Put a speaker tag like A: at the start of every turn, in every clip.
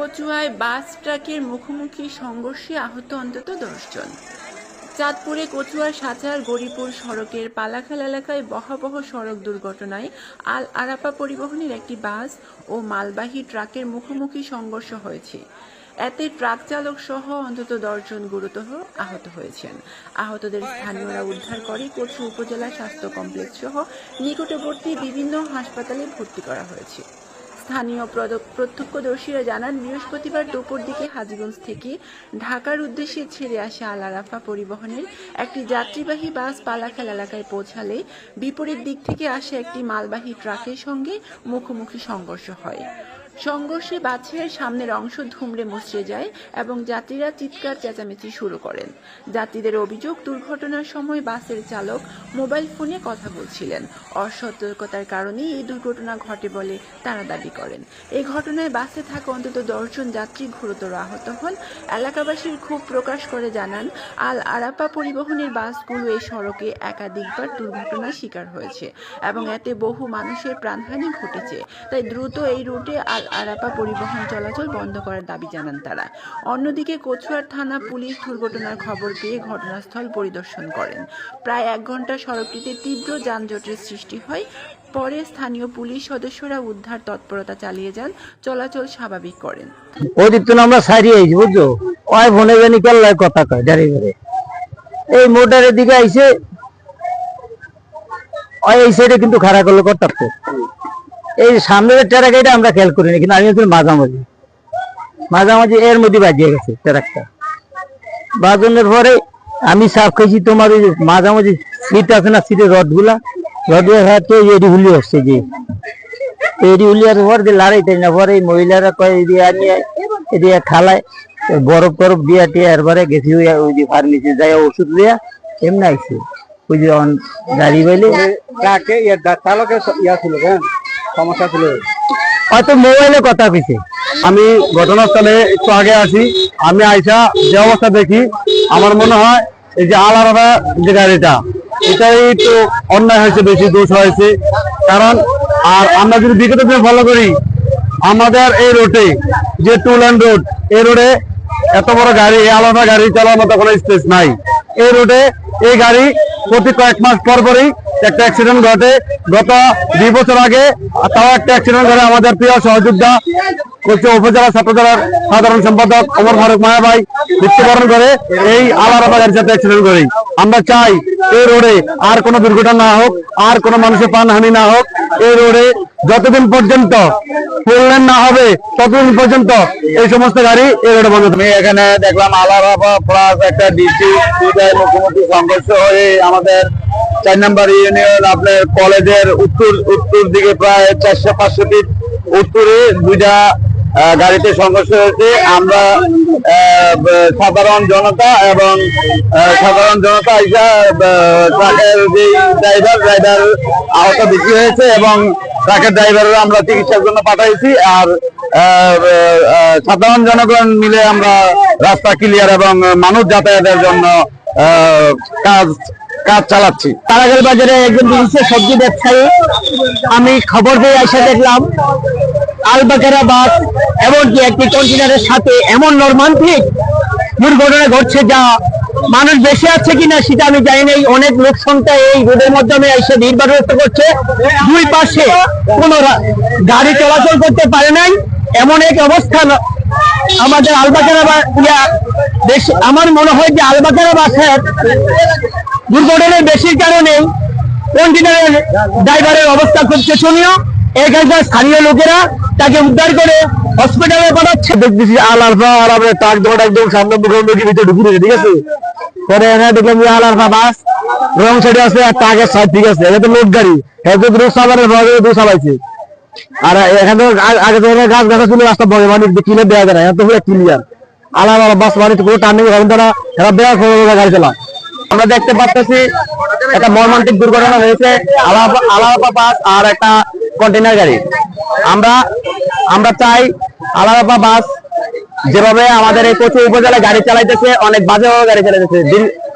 A: কচুয়ায় বাস ট্রাকের মুখোমুখি সংঘর্ষে আহত অন্তত দশজন। চাঁদপুরে কচুয়ার সাচার গরিপুর সড়কের পালাখাল এলাকায় বহাবহ সড়ক দুর্ঘটনায় আল আরাপা পরিবহনের একটি বাস ও মালবাহী ট্রাকের মুখোমুখি সংঘর্ষ হয়েছে। এতে ট্রাক চালক সহ অন্তত দশজন গুরুতর আহত হয়েছেন। আহতদের স্থানীয়রা উদ্ধার করে কচু উপজেলা স্বাস্থ্য কমপ্লেক্স সহ নিকটবর্তী বিভিন্ন হাসপাতালে ভর্তি করা হয়েছে। স্থানীয় প্রত্যক্ষদর্শীরা জানান, বৃহস্পতিবার দুপুর দিকে হাজিগঞ্জ থেকে ঢাকার উদ্দেশ্যে ছেড়ে আসা আলারাফা পরিবহনের একটি যাত্রীবাহী বাস পালাখাল এলাকায় পৌঁছালে বিপরীত দিক থেকে আসা একটি মালবাহী ট্রাকের সঙ্গে মুখোমুখি সংঘর্ষ হয়। সংঘর্ষে বাসের সামনের অংশ ধুমড়ে মুচড়ে যায় এবং যাত্রীরা চিৎকার চেঁচামেচি শুরু করেন। যাত্রীদের অভিযোগ, দুর্ঘটনার সময় বাসের চালক মোবাইল ফোনে কথা বলছিলেন। অসতর্কতার কারণেই এই দুর্ঘটনা ঘটে বলে তারা দাবি করেন। এই ঘটনায় বাসে থাকা অন্তত দশজন যাত্রী গুরুতর আহত হন। এলাকাবাসীর ক্ষোভ প্রকাশ করে জানান, আল আরাপা পরিবহনের বাসগুলো এই সড়কে একাধিকবার দুর্ঘটনার শিকার হয়েছে এবং এতে বহু মানুষের প্রাণহানি ঘটেছে। তাই দ্রুত এই রুটে আল আরাপা পরিবহন চলাচল বন্ধ করার দাবি জানান তারা। অন্যদিকে কচুয়ার থানা পুলিশ দুর্ঘটনার খবর পেয়ে ঘটনাস্থল পরিদর্শন করেন। প্রায় এক ঘণ্টা সড়কটিতে তীব্র যানজটের সৃষ্টি হয়। পরে স্থানীয় পুলিশ সদস্যরা উদ্ধার তৎপরতা চালিয়ে যান, চলাচল স্বাভাবিক করেন।
B: ওদিক আমরা সারিয়ে আইছি, বুঝছ? ওই ফোনে জানি কেল্লায় কথা কয় এই মোটরের দিকে আইছে, ওই এই সাইডে কিন্তু খারাপ করল এই সামনের ট্রাক এটা আমরা খেয়াল করিনি, কিন্তু আমি হচ্ছে মাঝামাঝি। মাঝামাঝি এর মধ্যে বাজিয়ে গেছে ট্রাকটা। বাজনের পরে আমি সাফ খাইছি তোমার ওই মাঝামাঝি সিট আছে না সিটের রডগুলা রড হাতে এডি হুলি হচ্ছে যে। এডি হুলিয়ার পর যে লড়াই তাই না, পরে মহিলারা কয় এদিকে আনিয়ে এদিকে খালায়। বরফ টরফ দিয়া টিয়া এরবারে গেছি ওই ওই যে ফার্মেসি যাই ওষুধ দিয়া, এমনি আইছে। ওই যে গাড়ি বাইলে
C: ট্রাকে চালকের ইয়া ছিল কেন সমস্যা ছিল।
B: হয়তো মোবাইলে কথা কইছে।
C: আমি ঘটনাস্থলে একটু আগে আসি। আমি আইসা যে অবস্থা দেখি, আমার মনে হয় এই যে আলাদা যে গাড়িটা, এটাই একটু অন্যায় হয়েছে, বেশি দোষ হয়েছে। কারণ, আর আমরা যদি বিগত দিনে ফলো করি, আমাদের এই রোডে যে টু লেন রোড এই রোডে এত বড় গাড়ি, এই আলাদা গাড়ি চালানোর মতো কোনো স্পেস নাই। এই রোডে এই গাড়ি প্রতি কয়েক মাস পর পরই একটা অ্যাক্সিডেন্ট ঘটে। গত দুই বছর আগে তাও একটা অ্যাক্সিডেন্ট ঘটে। আমাদের প্রিয় সহযোদ্ধা হচ্ছে উপজেলা ছাত্র দলের সাধারণ সম্পাদক ওমর ফারুক মায়া ভাই মৃত্যুবরণ করে। এই আলারাবাদের সাথে অ্যাক্সিডেন্ট করি। আমরা চাই এই রোডে আর কোনো দুর্ঘটনা না হোক, আর কোনো মানুষের প্রাণহানি না হোক। এই রোডে যতদিন পর্যন্ত ফুললেন না হবে, ততদিন পর্যন্ত এই সমস্ত গাড়ি এই রোডে বন্ধ আমি এখানে দেখলাম আলারাবা প্লাস একটা ডিসি মুখোমুখি সংঘর্ষ হয়ে আমাদের চার নম্বর ইউনিয়ন আপনার কলেজের উত্তর উত্তর দিকে প্রায় চারশো পাঁচশো ফিট উত্তরে দুইটা গাড়িতে সংঘর্ষ হয়েছে। আমরা সাধারণ জনতা এবং সাধারণ জনতা আইসা ট্রাকের যে ড্রাইভার ড্রাইভার আহত বেশি হয়েছে এবং ট্রাকের ড্রাইভাররা আমরা চিকিৎসার জন্য পাঠাইছি আর সাধারণ জনগণ মিলে আমরা রাস্তা ক্লিয়ার এবং মানুষ যাতায়াতের জন্য কাজ কাজ চালাচ্ছি।
B: তারাগাল বাজারে একজন বিশিষ্ট সবজি ব্যবসায়ী, আমি খবর পেয়ে এসে দেখলাম, আলবাকারা বাস এমনকি একটি কন্টেনারের সাথে এমন নর্মান্তিক দুর্ঘটনা ঘটছে যা মানুষ বেশি আছে কিনা সেটা আমি জানি না। অনেক লোক সংখ্যা এই রোডের মাধ্যমে এসে নির্বাচন করছে। দুই পাশে কোনো গাড়ি চলাচল করতে পারে নাই। এমন এক অবস্থান আমাদের আলবাকারা বা আমার মনে হয় যে আলবাকারা বাসের দুর্ঘটনার বেশির কারণে কন্টেনারের ড্রাইভারের অবস্থা খুব শোচনীয় এখানকার স্থানীয় লোকেরা তাকে উদ্ধার করে হসপিটালে পাঠাচ্ছে।
C: দেখতেছি আল আলফা আর আমরা ট্রাক ধরে একদম সামনে মুখোমুখি ভিতরে ঢুকে গেছে, ঠিক আছে? পরে এখানে দেখলাম যে আল আলফা বাস রং সাইডে আছে আর ট্রাকের সাইড ঠিক আছে। এটা তো লোড গাড়ি এটা তো রোড সাবারের ভাবে দু সাবাইছে। আর এখানে আগে তো এখানে গাছ গাছা ছিল রাস্তা বড় মানে কিনে দেওয়া যায় না এটা তো পুরো ক্লিয়ার আলাদা বাস মানে কোনো টার্নিং হবে তারা এরা করে গাড়ি চালা আমরা দেখতে পাচ্ছি একটা মর্মান্তিক দুর্ঘটনা হয়েছে আলাদা বাস আর একটা কন্টেনার গাড়ি। আমরা আমরা চাই আলাদা বাস যেভাবে আমাদের এই কচু উপজেলায় গাড়ি চালাইতেছে, অনেক বাজেভাবে গাড়ি চালাইতেছে।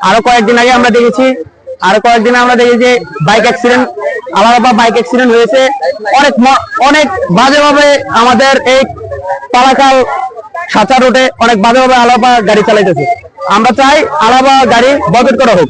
C: আরও কয়েকদিন আগে আমরা দেখেছি, আরও কয়েকদিন আমরা দেখেছি বাইক অ্যাক্সিডেন্ট আলাদা বাইক অ্যাক্সিডেন্ট হয়েছে। অনেক অনেক বাজেভাবে আমাদের এই পালাকাল
D: সাঁচা রোডে অনেক বাজেভাবে আলাপা গাড়ি চালাইতেছে। আমরা চাই আলাদা গাড়ি বদল করা হোক।